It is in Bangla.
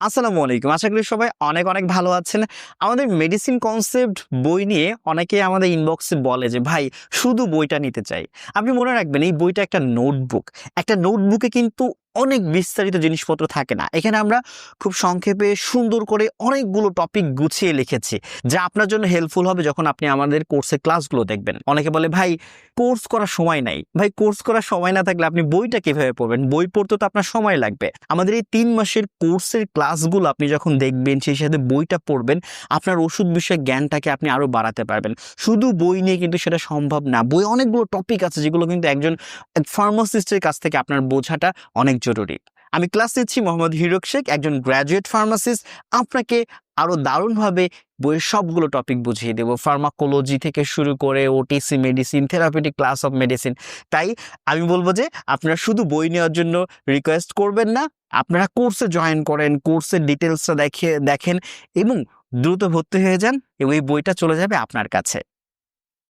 আসসালামু আলাইকুম। আশা করি সবাই অনেক অনেক ভালো আছেন। আমাদের মেডিসিন কনসেপ্ট বই নিয়ে অনেকে আমাদের ইনবক্সে বলে যে, ভাই, শুধু বইটা নিতে চাই। আপনি মনে রাখবেন, এই বইটা একটা নোটবুক একটা নোটবুকে কিন্তু অনেক বিস্তারিত জিনিসপত্র থাকে না। এখানে আমরা খুব সংক্ষেপে সুন্দর করে অনেকগুলো টপিক গুছিয়ে লিখেছি, যা আপনার জন্য হেল্পফুল হবে যখন আপনি আমাদের কোর্সের ক্লাসগুলো দেখবেন। অনেকে বলে, ভাই কোর্স করার সময় নাই। ভাই কোর্স করার সময় না থাকলে আপনি বইটা কীভাবে পড়বেন? বই পড়তে তো আপনার সময় লাগবে। আমাদের এই তিন মাসের কোর্সের ক্লাসগুলো আপনি যখন দেখবেন, সেই সাথে বইটা পড়বেন, আপনার ওষুধ বিষয়ে জ্ঞানটাকে আপনি আরও বাড়াতে পারবেন। শুধু বই নিয়ে কিন্তু সেটা সম্ভব না। বই অনেকগুলো টপিক আছে, যেগুলো কিন্তু একজন ফার্মাসিস্টের কাছ থেকে আপনার বোঝাটা অনেক জরুরি। আমি ক্লাস নিচ্ছি মোহাম্মদ হিরক শেখ, একজন গ্র্যাজুয়েট ফার্মাসিস্ট আপনাকে আরও দারুণভাবে বইয়ের সবগুলো টপিক বুঝিয়ে দেবো। ফার্মাকোলজি থেকে শুরু করে OTC medicine therapeutic class of medicine তাই আমি বলব যে, আপনারা শুধু বই নেওয়ার জন্য রিকোয়েস্ট করবেন না, আপনারা কোর্সে জয়েন করেন কোর্সের ডিটেলসটা দেখে, দেখেন এবং দ্রুত ভর্তি হয়ে যান এবং এই বইটা চলে যাবে আপনার কাছে।